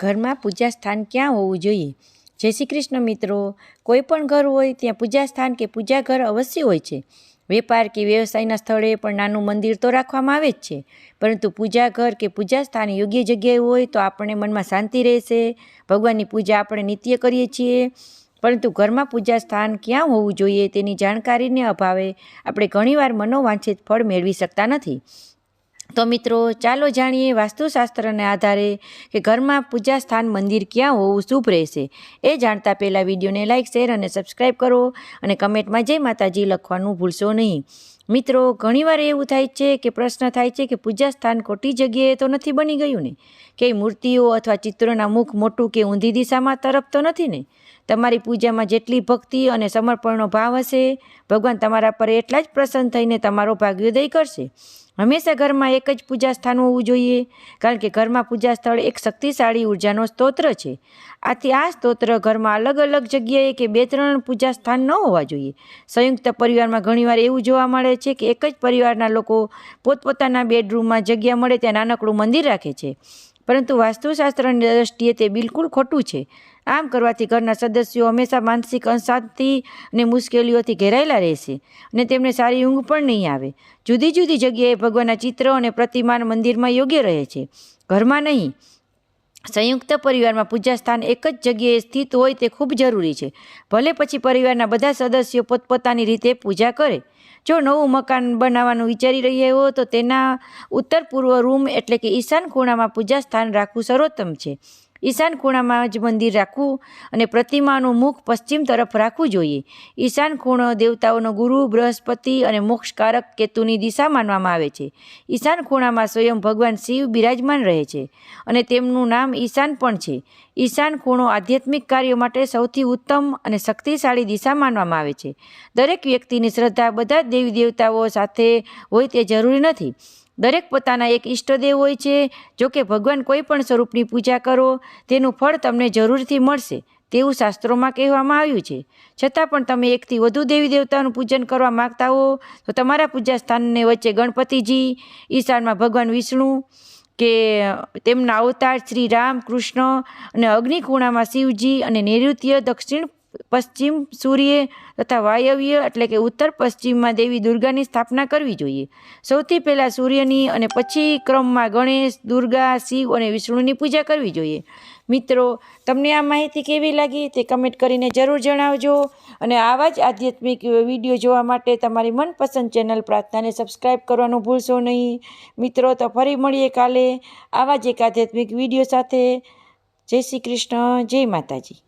ઘરમાં પૂજા સ્થાન ક્યાં હોવું જોઈએ? જય શ્રી કૃષ્ણ મિત્રો. કોઈ પણ ઘર હોય ત્યાં પૂજા સ્થાન કે પૂજા ઘર અવશ્ય હોય છે. વેપાર કે વ્યવસાયના સ્થળે પણ નાનું મંદિર તો રાખવામાં આવે જ છે. પરંતુ પૂજા ઘર કે પૂજા સ્થાન યોગ્ય જગ્યાએ હોય તો આપણને મનમાં શાંતિ રહેશે. ભગવાનની પૂજા આપણે નિત્ય કરીએ છીએ. પરંતુ ઘરમાં પૂજા સ્થાન ક્યાં હોવું જોઈએ તેની જાણકારીને અભાવે આપણે ઘણીવાર મનોવાંછિત ફળ મેળવી શકતા નથી. તો મિત્રો, ચાલો જાણીએ વાસ્તુશાસ્ત્રને આધારે કે ઘરમાં પૂજા સ્થાન મંદિર ક્યાં હોવું શુભ રહેશે. એ જાણતા પહેલાં વિડીયોને લાઇક શેર અને સબસ્ક્રાઈબ કરો અને કમેન્ટમાં જય માતાજી લખવાનું ભૂલશો નહીં. મિત્રો, ઘણીવાર એવું થાય છે કે પ્રશ્ન થાય છે કે પૂજા સ્થાન ખોટી જગ્યાએ તો નથી બની ગયું ને? કે મૂર્તિઓ અથવા ચિત્રોના મુખ મોટું કે ઊંધી દિશામાં તરફ તો નથી ને? તમારી પૂજામાં જેટલી ભક્તિ અને સમર્પણનો ભાવ હશે, ભગવાન તમારા પર એટલા જ પ્રસન્ન થઈને તમારો ભાગ્યોદય કરશે. હંમેશા ઘરમાં એક જ પૂજા સ્થાન હોવું જોઈએ, કારણ કે ઘરમાં પૂજા સ્થળ એક શક્તિશાળી ઉર્જાનો સ્તોત્ર છે. આથી આ સ્તોત્ર ઘરમાં અલગ અલગ જગ્યાએ કે બે ત્રણ પૂજા સ્થાન ન હોવા જોઈએ. સંયુક્ત પરિવારમાં ઘણીવાર એવું જોવા મળે છે કે એક જ પરિવારના લોકો પોતપોતાના બેડરૂમમાં જગ્યા મળે ત્યાં નાનકડું મંદિર રાખે છે. પરંતુ વાસ્તુશાસ્ત્રની દ્રષ્ટિએ તે બિલકુલ ખોટું છે. આમ કરવાથી ઘરના સદસ્યો હંમેશા માનસિક અશાંતિ અને મુશ્કેલીઓથી ઘેરાયેલા રહેશે અને તેમને સારી ઊંઘ પણ નહીં આવે. જુદી જુદી જગ્યાએ ભગવાનના ચિત્ર અને પ્રતિમાન મંદિરમાં યોગ્ય રહે છે. ઘરમાં નહીં. સંયુક્ત પરિવારમાં પૂજા સ્થાન એક જ જગ્યાએ સ્થિત હોય તે ખૂબ જરૂરી છે. ભલે પછી પરિવારના બધા સદસ્યો પોતપોતાની રીતે પૂજા કરે. જો નવું મકાન બનાવવાનું વિચારી રહ્યા હો તો તેના ઉત્તર પૂર્વ રૂમ એટલે કે ઈશાન ખૂણામાં પૂજા સ્થાન રાખવું સર્વોત્તમ છે. ઈશાન ખૂણામાં જ મંદિર રાખવું અને પ્રતિમાનું મુખ પશ્ચિમ તરફ રાખવું જોઈએ. ઈશાન ખૂણો દેવતાઓનો ગુરુ, બૃહસ્પતિ અને મોક્ષકારક કેતુની દિશા માનવામાં આવે છે. ઈશાન ખૂણામાં સ્વયં ભગવાન શિવ બિરાજમાન રહે છે અને તેમનું નામ ઈશાન પણ છે. ઈશાન ખૂણો આધ્યાત્મિક કાર્યો માટે સૌથી ઉત્તમ અને શક્તિશાળી દિશા માનવામાં આવે છે. દરેક વ્યક્તિની શ્રદ્ધા બધા દેવી દેવતાઓ સાથે હોય તે જરૂરી નથી. દરેક પોતાના એક ઈષ્ટદેવ હોય છે. જો કે ભગવાન કોઈ પણ સ્વરૂપની પૂજા કરો, તેનું ફળ તમને જરૂરથી મળશે તેવું શાસ્ત્રોમાં કહેવામાં આવ્યું છે. છતાં પણ તમે એકથી વધુ દેવી દેવતાનું પૂજન કરવા માગતા હો, તો તમારા પૂજા સ્થાનને વચ્ચે ગણપતિજી, ઈશાનમાં ભગવાન વિષ્ણુ કે તેમના અવતાર શ્રી રામ કૃષ્ણ અને અગ્નિકુણામાં શિવજી અને નૈઋત્ય દક્ષિણ પશ્ચિમ સૂર્ય તથા વાયવ્ય એટલે કે ઉત્તર પશ્ચિમમાં દેવી દુર્ગાની સ્થાપના કરવી જોઈએ. સૌથી પહેલાં સૂર્યની અને પછી ક્રમમાં ગણેશ, દુર્ગા, શિવ અને વિષ્ણુની પૂજા કરવી જોઈએ. મિત્રો, તમને આ માહિતી કેવી લાગી તે કમેન્ટ કરીને જરૂર જણાવજો અને આવા જ આધ્યાત્મિક વીડિયો જોવા માટે તમારી મનપસંદ ચેનલ પ્રાર્થનાને સબસ્ક્રાઈબ કરવાનું ભૂલશો નહીં. મિત્રો, તો ફરી મળીએ કાલે આવા જ એક આધ્યાત્મિક વીડિયો સાથે. જય શ્રી કૃષ્ણ, જય માતાજી.